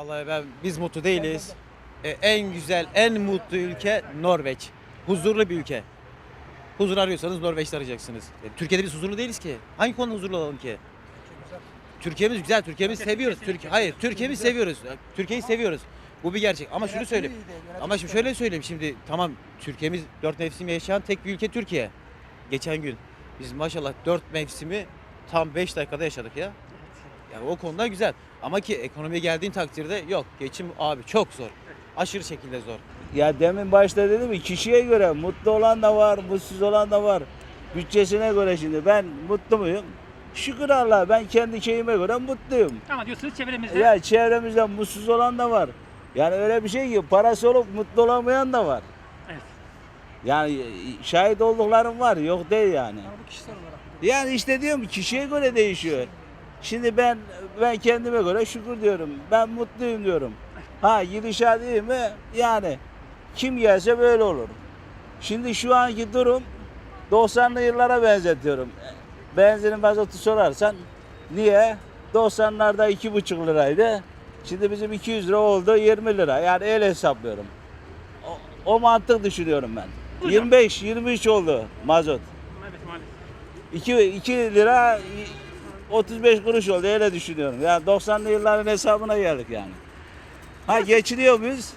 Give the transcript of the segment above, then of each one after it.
Vallahi ben biz mutlu değiliz. E, en güzel, en mutlu ülke Norveç. Huzurlu bir ülke. Huzur arıyorsanız Norveç'te arayacaksınız. E, Türkiye'de biz huzurlu değiliz ki. Hangi konuda huzurlu olalım ki? Türkiye'miz güzel, Türkiye'mizi seviyoruz. Türkiye, hayır, Türkiye'mizi seviyoruz. Türkiye'yi seviyoruz. Bu bir gerçek. Ama şunu söyleyeyim. Ama şimdi şöyle söyleyeyim şimdi tamam Türkiye'miz dört mevsim yaşayan tek bir ülke Türkiye. Geçen gün biz maşallah dört mevsimi tam 5 dakikada yaşadık ya. Yani o konuda güzel. Ama ki ekonomiye geldiğin takdirde yok. Geçim abi çok zor. Aşırı şekilde zor. Ya demin başta dedim ki kişiye göre mutlu olan da var, mutsuz olan da var. Bütçesine göre şimdi ben mutlu muyum? Şükür Allah ben kendi şeyime göre mutluyum. Ama diyorsunuz çevremizde Ya çevremizde mutsuz olan da var. Yani öyle bir şey ki parası olup mutlu olamayan da var. Evet. Yani şahit olduklarım var yok değil yani. Yani işte diyorum kişiye göre değişiyor. Şimdi ben ben kendime göre şükür diyorum. Ben mutluyum diyorum. Ha gidişat iyi mi? Yani kim gelse böyle olur. Şimdi şu anki durum 90'lı yıllara benzetiyorum. Benzinin mazotu sorarsan niye? 90'larda 2,5 liraydı. Şimdi bizim 200 lira oldu 20 lira. Yani el hesaplıyorum. O, o mantık düşünüyorum ben. 25 23 oldu mazot. evet maalesef. 2, 2 lira 35 kuruş oldu öyle düşünüyorum. Yani 90'lı yılların hesabına geldik yani. Ha geçiniyor muyuz?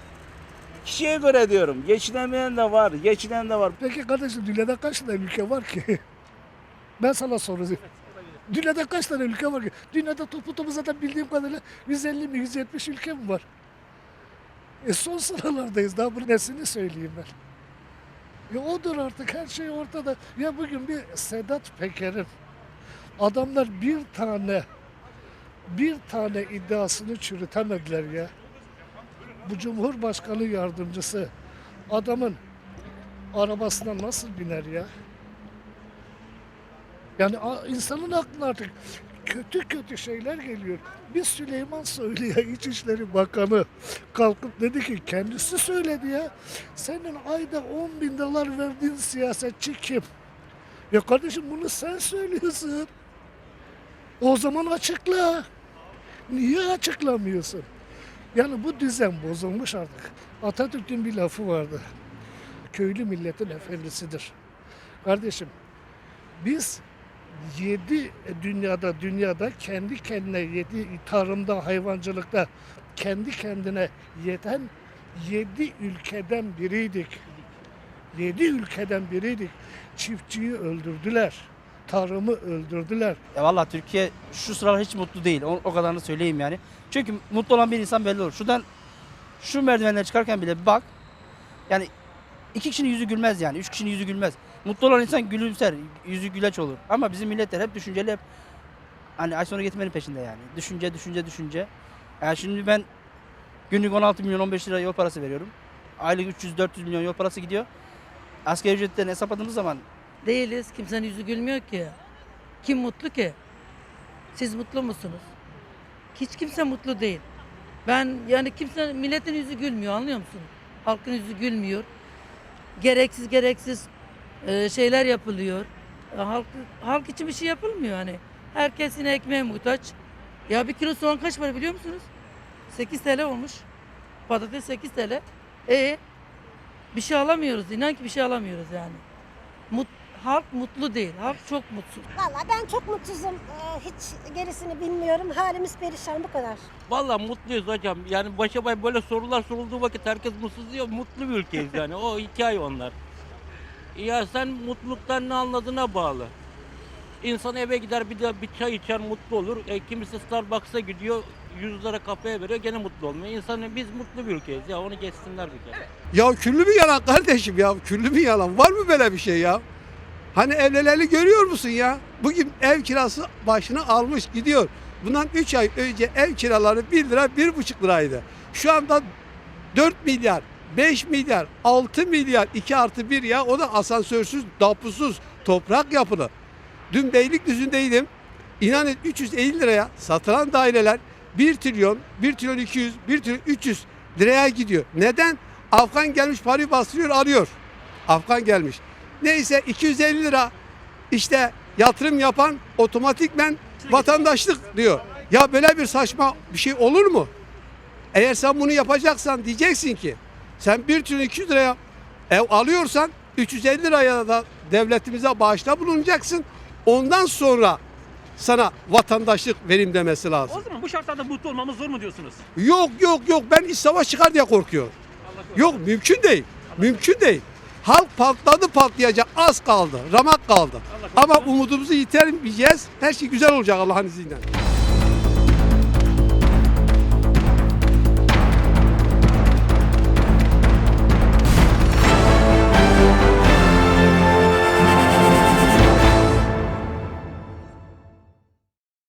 Kişiye göre diyorum. Geçinemeyen de var, geçinen de var. Peki kardeşim dünyada kaç tane ülke var ki? Ben sana sorayım. Dünyada kaç tane ülke var ki? Dünyada topu topu zaten bildiğim kadarıyla 150 mi 170 ülke mi var? E son sıralardayız. Daha bu nesini söyleyeyim ben. Ya odur artık her şey ortada. Ya bugün bir Sedat Peker'in adamlar bir tane bir tane iddiasını çürütemediler ya. Bu Cumhurbaşkanı yardımcısı adamın arabasına nasıl biner ya? Yani insanın aklına artık kötü kötü şeyler geliyor. Bir Süleyman Soylu'ya İçişleri Bakanı kalkıp dedi ki kendisi söyledi ya. Senin ayda 10 bin dolar verdiğin siyasetçi kim? Ya kardeşim bunu sen söylüyorsun. O zaman açıkla. Niye açıklamıyorsun? Yani bu düzen bozulmuş artık. Atatürk'ün bir lafı vardı. Köylü milletin efendisidir. Kardeşim biz yedi dünyada dünyada kendi kendine yedi tarımda hayvancılıkta kendi kendine yeten yedi ülkeden biriydik. Yedi ülkeden biriydik. Çiftçiyi öldürdüler. Tarımı öldürdüler. Ya valla Türkiye şu sıralar hiç mutlu değil. O, o kadarını söyleyeyim yani. Çünkü mutlu olan bir insan belli olur. Şuradan şu merdivenleri çıkarken bile bak. Yani iki kişinin yüzü gülmez yani. Üç kişinin yüzü gülmez. Mutlu olan insan gülümser. Yüzü güleç olur. Ama bizim milletler hep düşünceli hep hani ay sonu getirmenin peşinde yani. Düşünce, düşünce, düşünce. Yani şimdi ben günlük 16 milyon 15 lira yol parası veriyorum. Aylık 300-400 milyon yol parası gidiyor. Asgari ücretten hesapladığımız zaman Değiliz. Kimsenin yüzü gülmüyor ki. Kim mutlu ki? Siz mutlu musunuz? Hiç kimse mutlu değil. Ben yani kimse milletin yüzü gülmüyor anlıyor musun? Halkın yüzü gülmüyor. Gereksiz gereksiz e, şeyler yapılıyor. E, Halk, halk için bir şey yapılmıyor hani. Herkes yine ekmeğe muhtaç. Ya bir kilo soğan kaç para biliyor musunuz? 8 TL olmuş. Patates 8 TL. E bir şey alamıyoruz. İnan ki bir şey alamıyoruz yani. Mut, halk mutlu değil. Halk çok mutsuz. Valla ben çok mutsuzum. Ee, hiç gerisini bilmiyorum. Halimiz perişan bu kadar. Vallahi mutluyuz hocam. Yani başa bay böyle sorular sorulduğu vakit herkes mutsuz diyor. Mutlu bir ülkeyiz yani. O hikaye onlar. Ya sen mutluluktan ne anladığına bağlı. İnsan eve gider bir de bir çay içer mutlu olur. E, kimisi Starbucks'a gidiyor 100 lira kafeye veriyor gene mutlu olmuyor. İnsanın biz mutlu bir ülkeyiz ya onu geçsinler bir kere. Ya küllü bir yalan kardeşim ya. Küllü bir yalan. Var mı böyle bir şey ya? Hani evlileri görüyor musun ya? Bugün ev kirası başını almış gidiyor. Bundan 3 ay önce ev kiraları 1 lira 1,5 liraydı. Şu anda 4 milyar, 5 milyar, 6 milyar 2 artı 1 ya. O da asansörsüz, dapusuz, toprak yapılı. Dün Beylikdüzü'ndeydim. İnanın 350 liraya satılan daireler 1 trilyon, 1 trilyon 200, 1 trilyon 300 liraya gidiyor. Neden? Afgan gelmiş parayı bastırıyor alıyor. Afgan gelmiş. Neyse 250 lira işte yatırım yapan otomatikmen vatandaşlık diyor. Ya böyle bir saçma bir şey olur mu? Eğer sen bunu yapacaksan diyeceksin ki sen 1 trilyon 200 liraya ev alıyorsan 350 liraya da devletimize bağışta bulunacaksın. Ondan sonra sana vatandaşlık verim demesi lazım. O zaman bu şartlarda mutlu olmamız zor mu diyorsunuz? Yok yok yok ben iç savaş çıkar diye korkuyorum. Yok mümkün değil. Mümkün değil. Halk patladı patlayacak az kaldı. Ramak kaldı. Ama umudumuzu yitirmeyeceğiz. Her şey güzel olacak Allah'ın izniyle.